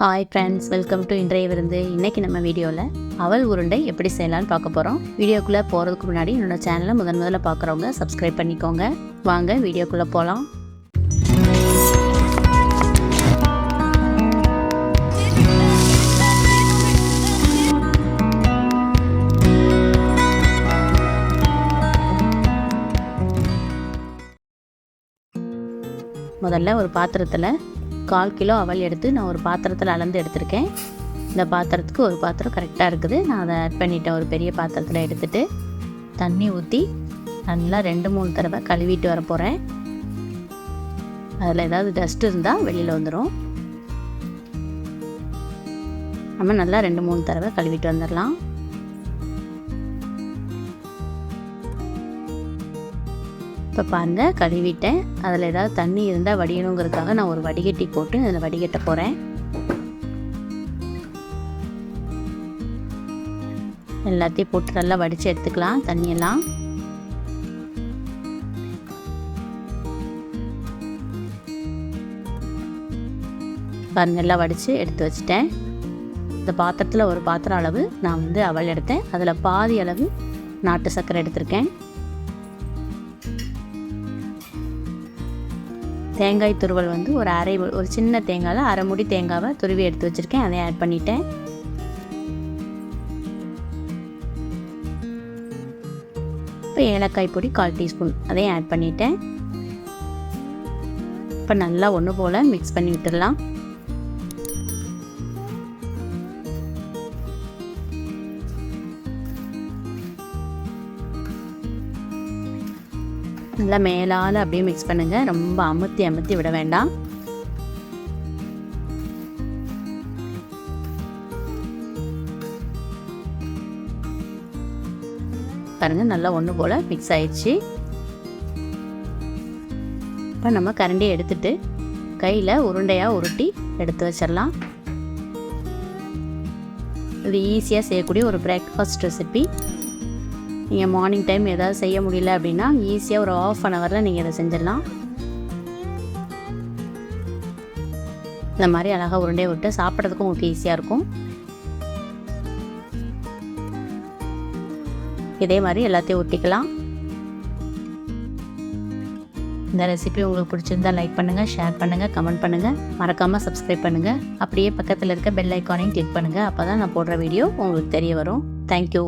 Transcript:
Hi friends welcome to இன்றைய விருந்து. இன்றைக்கி நம்ம வீடியோவில் அவல் உருண்டை எப்படி செய்யலாம்னு பார்க்க போகிறோம் வீடியோக்குள்ளே போகிறதுக்கு முன்னாடி என்னோட சேனலை முதன் முதல்ல பார்க்குறவங்க சப்ஸ்கிரைப் பண்ணிக்கோங்க. வாங்க வீடியோக்குள்ளே போகலாம் முதல்ல ஒரு பாத்திரத்தில் கால் கிலோ அவல் எடுத்து நான் ஒரு பாத்திரத்தில் அளந்து எடுத்திருக்கேன். இந்த பாத்திரத்துக்கு ஒரு பாத்திரம் கரெக்டாக இருக்குது. நான் அதை ஆட் பண்ணிட்டேன். ஒரு பெரிய பாத்திரத்தில் எடுத்துகிட்டு தண்ணி ஊற்றி நல்லா ரெண்டு மூணு தடவை கழுவிட்டு வர போகிறேன் அதில் ஏதாவது டஸ்ட் இருந்தால் வெளியில் வந்துடும் நம்ம நல்லா ரெண்டு மூணு தடவை கழுவிட்டு வந்துடலாம் இப்போ பாருங்கள் கழுவிட்டேன். அதில் ஏதாவது தண்ணி இருந்தால் வடியணுங்கிறதுக்காக நான் ஒரு வடிகட்டி போட்டு அதில் வடிகட்ட போகிறேன் எல்லாத்தையும் போட்டு நல்லா வடித்து எடுத்துக்கலாம் தண்ணியெல்லாம். பாருங்க எல்லாம் வடித்து எடுத்து வச்சிட்டேன். இந்த பாத்திரத்தில் ஒரு பாத்திரம் அளவு நான் வந்து அவள் எடுத்தேன். அதில் பாதி அளவு நாட்டு சர்க்கரை எடுத்திருக்கேன். தேங்காய் துருவல் வந்து ஒரு அரை ஒரு சின்ன தேங்காயில் அரை முடி தேங்காவை துருவி எடுத்து வச்சுருக்கேன். அதையும் ஆட் பண்ணிட்டேன். இப்போ ஏலக்காய் பொடி கால் டீஸ்பூன் அதையும் ஆட் பண்ணிட்டேன். இப்போ நல்லா ஒன்று போல் மிக்ஸ் பண்ணி விட்டுடலாம். நல்லா மேலால் அப்படியே மிக்ஸ் பண்ணுங்கள் ரொம்ப அமுத்தி அமுத்தி விட வேண்டாம். பாருங்கள் நல்லா ஒன்று போல் மிக்ஸ் ஆயிடுச்சு. இப்போ நம்ம கரண்டியை எடுத்துட்டு கையில் உருண்டையாக உருட்டி எடுத்து வச்சிடலாம். இது ஈஸியாக செய்யக்கூடிய ஒரு பிரேக்ஃபாஸ்ட் ரெசிபி நீங்கள் மார்னிங் டைம் ஏதாவது செய்ய முடியல அப்படின்னா ஈஸியாக ஒரு ஆஃப் அன் ஹவரில் நீங்கள் இதை செஞ்சிடலாம். இந்த மாதிரி அழகாக உருண்டையை விட்டு சாப்பிட்றதுக்கும் உங்களுக்கு ஈஸியாக இருக்கும். இதே மாதிரி எல்லாத்தையும் ஒட்டிக்கலாம் இந்த ரெசிபி உங்களுக்கு பிடிச்சிருந்தா லைக் பண்ணுங்கள் ஷேர் பண்ணுங்கள் கமெண்ட் பண்ணுங்கள் மறக்காமல் சப்ஸ்கிரைப் பண்ணுங்கள் அப்படியே பக்கத்தில் இருக்க பெல் ஐக்கானையும் கிளிக் பண்ணுங்கள் அப்போ தான் நான் போடுற வீடியோ உங்களுக்கு தெரிய வரும். தேங்க்யூ